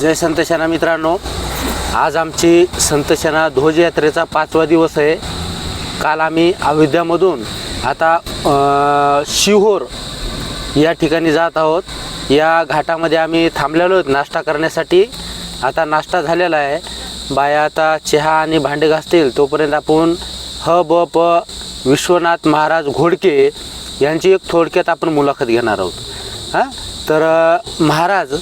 जय संतशना मित्रांनो. आज आमची संतशना ध्वजयात्रेचा ध्वज यात्रेचा पाचवा दिवस आहे. काल आम्ही अयोध्यामधून आता शिहोर या ठिकाणी जात आहोत. या घाटामध्ये आम्ही थांबलेलो आहोत. नाश्ता करण्यासाठी आता नाश्ता झालेला आहे. बाया आता चहा आणि भांडे घासतील. तोपर्यंत आपण ह ब प विश्वनाथ महाराज घोडके यांची एक थोडक्यात आपण मुलाखत घेणार आहोत. हां? तर महाराज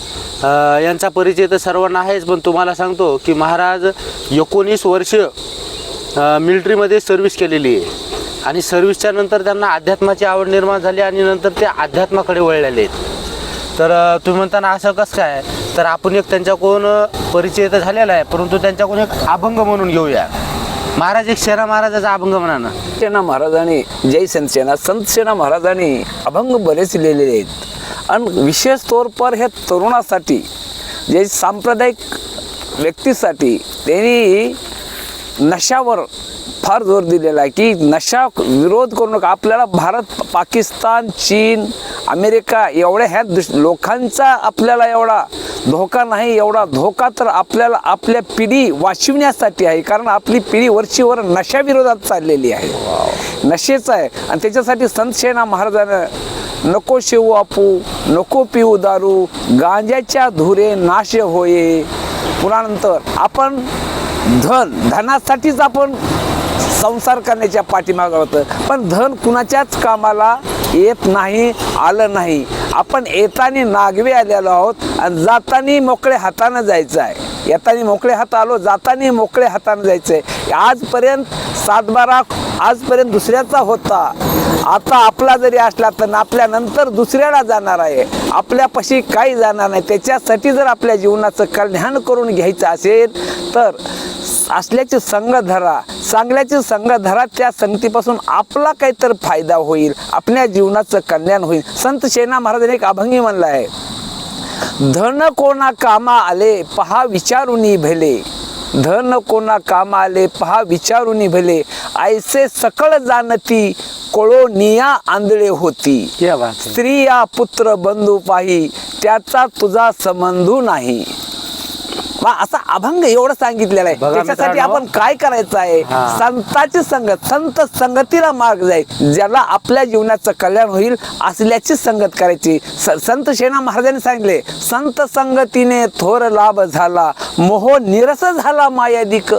यांचा परिचय तर सर्वांना आहेच पण तुम्हाला सांगतो की महाराज एकोणीस वर्ष अ, मिलिटरीमध्ये सर्व्हिस केलेली आहे. आणि सर्व्हिसच्या नंतर त्यांना अध्यात्माची आवड निर्माण झाली आणि नंतर ते अध्यात्माकडे वळलेले आहेत. तर तुम्ही म्हणताना असं कसं काय? तर आपण एक त्यांच्याकडून परिचय तर झालेला आहे परंतु त्यांच्याकडून एक अभंग म्हणून घेऊया. महाराज एक शेरा महाराजाचा अभंग म्हणा ना. सेना महाराजांनी जय संत सेना संत सेना महाराजांनी अभंग बरेच लिहिलेले आहेत. आणि विशेष तौर पर हे तरुणासाठी जे सांप्रदायिक व्यक्तीसाठी त्यांनी नशावर फार जोर दिलेला आहे की नशा विरोध करू नका आपल्याला भारत पाकिस्तान चीन अमेरिका एवढ्या ह्या दुस लोकांचा आपल्याला एवढा धोका नाही एवढा धोका तर आपल्याला आपल्या पिढी वाचविण्यासाठी आहे. कारण आपली पिढी वर्षीवर नशाविरोधात चाललेली आहे. नशेच आहे. आणि त्याच्यासाठी संत सेना महाराजानं नको शेवू आपू नको पिऊ दारू गांज्याच्या धुरे नाश होये. पुन्हा नंतर आपण धन धनासाठीच आपण संसार करण्याच्या पाठीमागं होतं पण धन कुणाच्याच कामाला येत नाही आलं नाही. आपण येताना नागवे आलेलो आहोत आणि जाताना मोकळे हातानं जायचं आहे येताना मोकळे हात आलो जाताना मोकळे हातानं जायचं आहे आजपर्यंत सातबारा आजपर्यंत दुसऱ्याचा होता. आता आपला जरी असला तर आपल्यानंतर दुसऱ्याला जाणार आहे. आपल्यापाशी काही जाणार नाही. त्याच्यासाठी जर आपल्या जीवनाचं कल्याण करून घ्यायचं असेल तर असल्याची संघ धरा चांगल्याची संघ धरा त्या संगतीपासून आपला काहीतरी फायदा होईल. आपल्या जीवनाचं कल्याण होईल. संत शेना महाराजांनी एक अभंगी म्हणला आहे. धन कोणा कामा आले पहा विचारुनी भले. धन कोणा कामा आले पहा विचारुनी भले. ऐसे सकळ जाणती कोळो निया आंधळे होती. स्त्रिया पुत्र बंधू पाही त्याचा तुझा संबंधू नाही असा अभंग एवढं सांगितलेलं आहे त्याच्यासाठी. आपण काय करायचं आहे. संताची संगत संत संगतीला मार्ग जाईल ज्याला आपल्या जीवनाचं कल्याण होईल असल्याची संगत करायची संत शेना महाराजांनी सांगितले संत संगतीने थोर लाभ झाला मोह निरस झाला मायादिक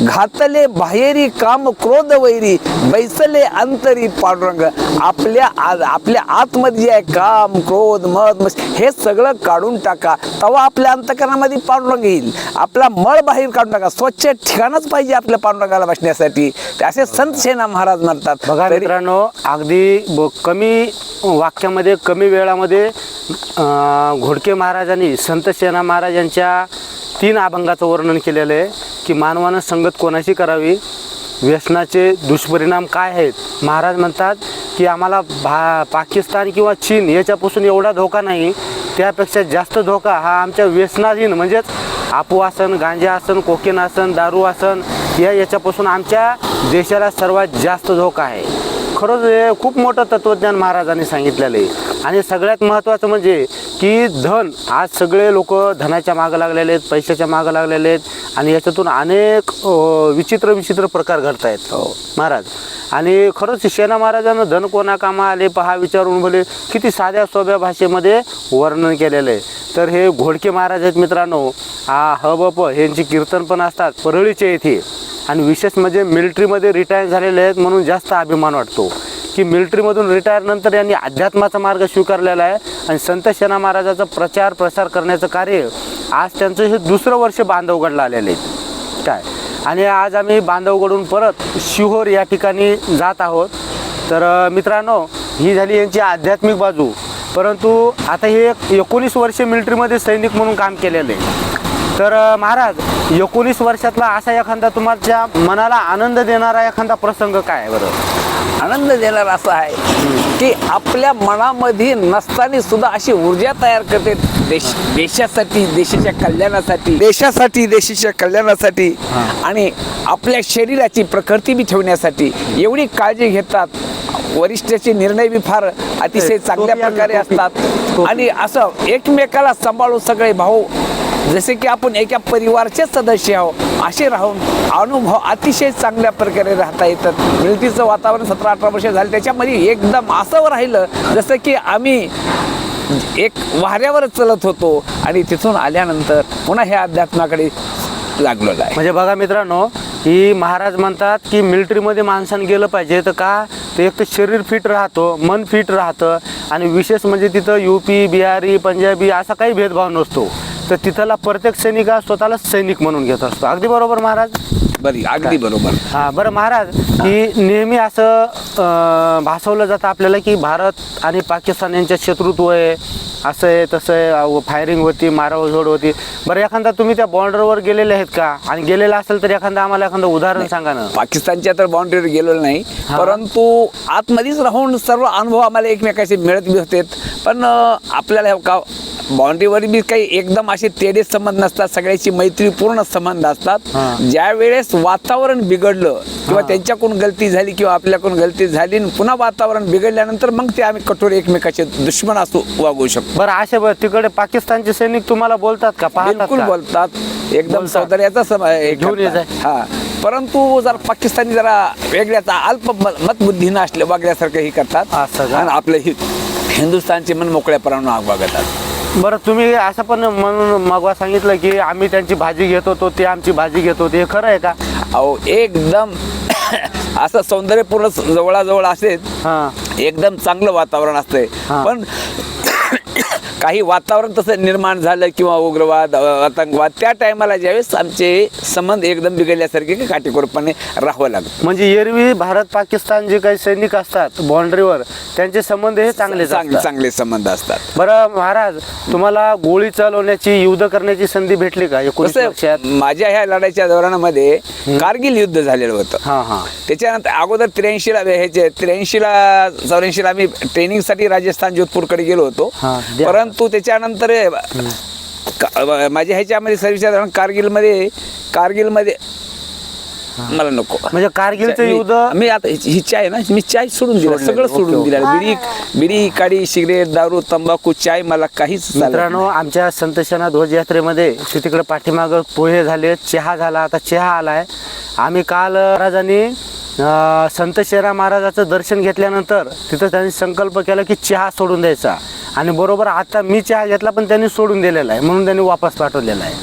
घातले बाहेरी काम क्रोध वैरी बैसले अंतरी पांडुरंग. आपल्या आ- आपल्या आतमध्ये जे आहे काम क्रोध मस्त हे सगळं काढून टाका. तेव्हा आपल्या अंतकरणामध्ये पांडुरंग येईल. आपला मळ बाहेर काढून टाका. स्वच्छ ठिकाणच पाहिजे आपल्या पांडुरंगाला बसण्यासाठी. असे संत सेना महाराज म्हणतात. बघा तरी- मित्रांनो अगदी कमी वाक्यामध्ये कमी वेळामध्ये घोडके महाराजांनी संत सेना महाराजांच्या तीन अभंगाचं वर्णन केलेलं आहे की मानवानं संगत कोणाशी करावी? व्यसनाचे दुष्परिणाम काय आहेत? महाराज म्हणतात की आम्हाला भा पाकिस्तान किंवा चीन याच्यापासून एवढा धोका नाही. त्यापेक्षा जास्त धोका हा आमच्या व्यसनाधीन म्हणजेच आपू आसन गांजा आसन कोकेन आसन दारू आसन या याच्यापासून आमच्या देशाला सर्वात जास्त धोका आहे. खरंच हे खूप मोठं तत्त्वज्ञान महाराजांनी सांगितलेलं आहे. आणि सगळ्यात महत्त्वाचं म्हणजे की धन आज सगळे लोक धनाच्या मागं लागलेले आहेत पैशाच्या मागं लागलेले आहेत आणि याच्यातून अनेक विचित्र विचित्र प्रकार घडत आहेत महाराज. आणि खरंच सेना महाराजांना धन कोणा कामा आले पहा विचारून भले किती साध्या सोप्या भाषेमध्ये वर्णन केलेलं आहे. तर हे घोडके महाराज आहेत मित्रांनो हा ह ब प यांची कीर्तन पण असतात परळीचे येथे आणि विशेष म्हणजे मिलिटरीमध्ये रिटायर झालेले आहेत म्हणून जास्त अभिमान वाटतो. की मिलिटरीमधून रिटायर नंतर यांनी अध्यात्माचा मार्ग स्वीकारलेला आहे आणि संत सेना महाराजाचा प्रचार प्रसार करण्याचं कार्य आज त्यांचं हे दुसरं वर्ष बांधवगडला आलेले आहेत. काय? आणि आज आम्ही बांधवगडून परत शिहोर या ठिकाणी जात आहोत. तर मित्रांनो ही झाली यांची आध्यात्मिक बाजू. परंतु आता हे एक एकोणीस वर्ष मिलिटरीमध्ये सैनिक म्हणून काम केलेलं आहे. तर महाराज एकोणीस वर्षातला असा एखादा तुमच्या मनाला आनंद देणारा एखादा प्रसंग काय आहे बरं? आनंद देणारा असं आहे की आपल्या मनामध्ये नसताना सुद्धा अशी ऊर्जा तयार करते देश देशासाठी देशाच्या कल्याणासाठी. देशासाठी देशाच्या कल्याणासाठी. आणि आपल्या शरीराची प्रकृती बी ठेवण्यासाठी. एवढी काळजी घेतात. वरिष्ठाचे निर्णय बी फार अतिशय चांगल्या प्रकारे. असतात. आणि असं एकमेकाला सांभाळून सगळे भाऊ जसे की आपण एका परिवारचे सदस्य आहो असे राहून अनुभव अतिशय चांगल्या प्रकारे राहता येतात. मिळतीचं वातावरण सतरा अठरा वर्ष झालं त्याच्यामध्ये एकदम असं राहिलं जसं की आम्ही एक वाऱ्यावरच चलत होतो आणि तिथून आल्यानंतर पुन्हा ह्या अध्यात्माकडे लागलेलं आहे. म्हणजे बघा मित्रांनो की महाराज म्हणतात की मिलिटरीमध्ये माणसानं गेलं पाहिजे तर का? ते एक तर शरीर फिट राहतो मन फिट राहतं आणि विशेष म्हणजे तिथं यू पी बिहारी पंजाबी असा काही भेदभाव नसतो. तर तिथला प्रत्येक सैनिक हा स्वतःला सैनिक म्हणून घेत असतो. अगदी बरोबर महाराज? बरी अगदी बरोबर. हां बरं महाराज की नेहमी असं अं, भासवलं जातं आपल्याला की भारत आणि पाकिस्तान यांच्यात शत्रुत्व आहे असं आहे तसं आहे फायरिंग होती मारावझोड होती. बरं एखादा तुम्ही त्या बॉर्डरवर गेलेले आहेत का? आणि गेलेला असेल तर एखादा आम्हाला एखादं उदाहरण सांगा ना. पाकिस्तानच्या तर बाउंड्रीवर गेलेलो नाही. परंतु आतमध्येच राहून सर्व अनुभव आम्हाला एकमेकाशी मिळत बी होते. पण अं, आपल्याला हे का बाउंड्रीवर बी काही एकदम असे तेडे संबंध नसतात सगळ्याची मैत्रीपूर्ण संबंध असतात. ज्या वेळेस वातावरण बिघडलं किंवा. त्यांच्याकडून गलती झाली किंवा आपल्याकडून गलती झाली पुन्हा वातावरण बिघडल्यानंतर मग ते आम्ही कठोर एकमेकाचे दुश्मन असू वागू शकतो बरं बरं तिकडे पाकिस्तानचे सैनिक तुम्हाला बोलतात का बिलकुल? बोलतात एकदम. सौंदर्याचा हे हा परंतु जर पाकिस्तानी जरा वेगळ्याचा अल्प मतबुद्धीनं असले वागल्यासारखं हे करतात? आणि आपले हिंदुस्थानचे मन मोकळ्यापणानं वागतात बरं तुम्ही असं पण म्हणून मगवा सांगितलं की आम्ही त्यांची भाजी घेत होतो ते आमची भाजी घेत होते हे खरं आहे का? अहो एकदम असं सौंदर्यपूर्ण जवळाजवळ असेल हां. एकदम चांगलं वातावरण असतंय. हा. पण काही वातावरण तसं निर्माण झालं किंवा उग्रवाद आतंकवाद त्या टायमाला ज्यावेळेस आमचे संबंध एकदम बिघडल्यासारखे की काटेकोरपणे राहावं लागतं म्हणजे एरवी भारत पाकिस्तान जे काही सैनिक असतात बाउंड्रीवर त्यांचे संबंध हे चांगले चांगले चांगले संबंध असतात. बरं महाराज तुम्हाला गोळी चालवण्याची युद्ध करण्याची संधी भेटली का माझ्या ह्या लढाईच्या दौरानामध्ये कारगिल युद्ध झालेलं होतं. त्याच्यानंतर अगोदर त्र्याऐंशीला ह्याचे त्र्याऐंशीला चौऱ्याऐंशीला आम्ही ट्रेनिंगसाठी राजस्थान जोधपूरकडे गेलो होतो. द्या. परंतु त्याच्यानंतर का- माझ्या ह्याच्यामध्ये दौरान कारगिलमध्ये कारगिलमध्ये मला नको. म्हणजे कारगिलचं मी- युद्ध मी आता ही ही चाय ना मी चाय सोडून दिलं सोडलेली, सगळं सोडून ओके. दिलं. बिडी बिडी काडी सिगरेट दारू तंबाखू चाय मला काहीच चालत मित्रांनो आमच्या संतशना ध्वज यात्रेमध्ये तिकडे पाठीमागं पोहे झाले चहा झाला आता चहा आलाय. आम्ही काल महाराजांनी अं, संत शेरा महाराजाचं दर्शन घेतल्यानंतर तिथं त्यांनी संकल्प केला की चहा सोडून द्यायचा. आणि बरोबर आता मी चहा घेतला पण त्यांनी सोडून दिलेला आहे. म्हणून त्यांनी वापस पाठवलेला आहे.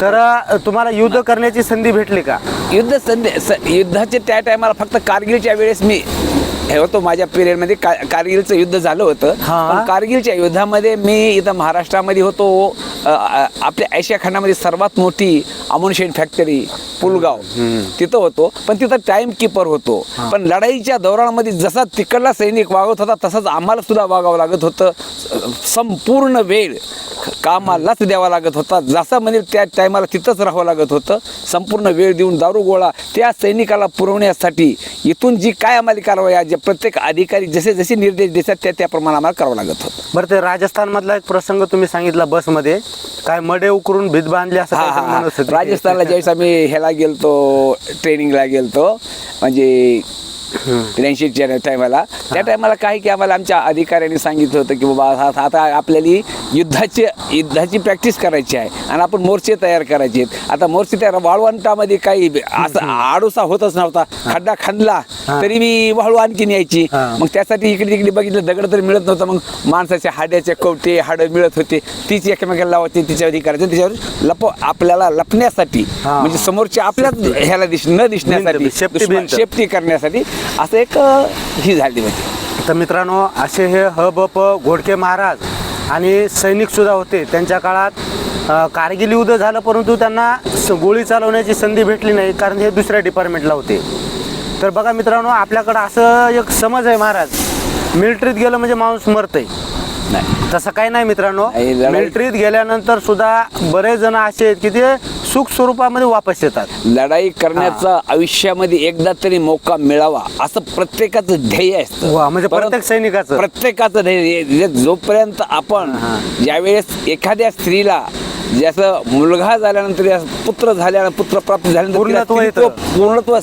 तर तुम्हाला युद्ध करण्याची संधी भेटली का? युद्ध संधी युद्धाचे त्या टायमाला फक्त कारगिलच्या वेळेस मी हे होतो माझ्या पिरियडमध्ये का कारगिलचं युद्ध झालं होतं. पण कारगिलच्या युद्धामध्ये मी इथं महाराष्ट्रामध्ये होतो आपल्या आशिया खंडामध्ये सर्वात मोठी अमोनिशन फॅक्टरी पुलगाव तिथं होतो. पण तिथं टाइम किपर होतो. पण लढाईच्या दौरामध्ये जसा तिकडला सैनिक वागत होता तसंच आम्हाला सुद्धा वागावं लागत होतं. संपूर्ण वेळ कामालाच द्यावा लागत होता. जसा म्हणजे त्या टायमाला तिथंच राहावं लागत होतं. संपूर्ण वेळ देऊन दारू गोळा त्या सैनिकाला पुरवण्यासाठी इथून जी काय आम्हाला कारवाई आहे, जे प्रत्येक अधिकारी जसे जसे निर्देश देतात त्या त्याप्रमाणे आम्हाला करावं लागत होतं. बरं ते राजस्थान मधला एक प्रसंग तुम्ही सांगितला बसमध्ये. काय मडे उकरून भीत बांधली असं हा काहीतरी म्हणत होते. राजस्थानला ज्यावेळेस आम्ही ह्याला गेलतो ट्रेनिंगला गेलतो म्हणजे त्र्याऐंशीच्या टायमाला त्या टायमाला काय की आम्हाला आमच्या अधिकाऱ्यांनी सांगितलं होतं की बाबा आता- आता आपल्याला युद्धाची युद्धाची प्रॅक्टिस करायची आहे आणि आपण मोर्चे तयार करायचे आहेत. आता मोर्चे तयार वाळवंटामध्ये काही असं आडोसा होतच नव्हता. खड्डा खांदला तरी मी वाळू आणखीन यायची. मग त्यासाठी इकडे तिकडे बघितलं दगड तर मिळत नव्हतं. मग माणसाच्या हाड्याचे कवटे हाडं मिळत होते. तीच एकमेकाला लावायची तिच्यावरती करायचं त्याच्यावर लप आपल्याला लपण्यासाठी. म्हणजे समोरच्या आपल्याच ह्याला दिस न दिसण्यासाठी. शेपटी करण्यासाठी असं एक ही झाली म्हणजे तर मित्रांनो असे हे ह ब प घोडके महाराज आणि सैनिकसुद्धा होते. त्यांच्या काळात कारगिल युद्ध झालं परंतु त्यांना गोळी चालवण्याची संधी भेटली नाही कारण हे दुसऱ्या डिपार्टमेंटला होते. तर बघा मित्रांनो आपल्याकडं असं एक समज आहे महाराज. मिलिटरीत गेलं म्हणजे माणूस मरतंय. नाही. तसं काही नाही मित्रांनो. नाही, लढाई- मिलिटरीत गेल्यानंतर सुद्धा बरेच जण असे आहेत की ते सुख स्वरूपामध्ये वापस येतात. लढाई करण्याचा आयुष्यामध्ये एकदा तरी मौका मिळावा असं प्रत्येकाचं ध्येय असतं. म्हणजे परंतु प्रत्येक सैनिकाचं. प्रत्येकाचं ध्येय जे- जोपर्यंत आपण ज्यावेळेस एखाद्या स्त्रीला जसं मुलगा झाल्यानंतर या पुत्र झाल्यानंतर पुत्र प्राप्त झाल्यानंतर तिला पूर्णत्व स्त्रीत्व येतं. पूर्णत्व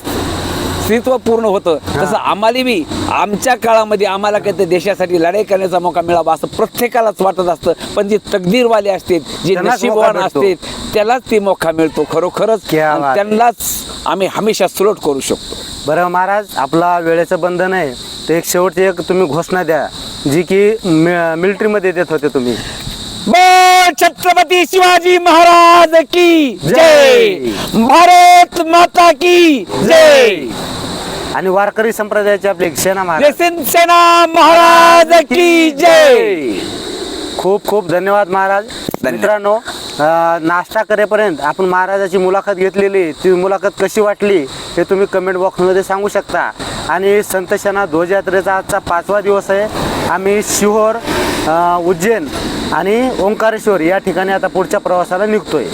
स्त्रीत्व पूर्ण होतं. तसं आम्हाला बी आमच्या काळामध्ये आम्हाला काहीतरी देशासाठी लढाई करण्याचा मौका मिळावा असं प्रत्येकालाच वाटत असतं. पण जी तकदीरवाले असतात जे नशीबवान. असतात त्यालाच ते मौका मिळतो खरोखरच. त्यांनाच आम्ही हमेशा सलोट करू शकतो. बरं महाराज आपला वेळेचं बंधन आहे. ते एक शेवटची एक तुम्ही घोषणा द्या जी की मिलिटरीमध्ये देत होते तुम्ही. छत्रपती शिवाजी महाराज की जय. भारत माता की जय. आणि वारकरी संप्रदायाचे आपले सेना महाराज. सेना महाराज की जय. खूप खूप धन्यवाद महाराज. मित्रांनो अं, नाश्ता करेपर्यंत आपण महाराजाची मुलाखत घेतलेली ती मुलाखत कशी वाटली हे तुम्ही कमेंट बॉक्समध्ये सांगू शकता. आणि संत शना ध्वजयात्रेचा आजचा पाचवा दिवस आहे. आम्ही शिहोर अं, उज्जैन आणि ओंकारेश्वर या ठिकाणी आता पुढच्या प्रवासाला निघतोय.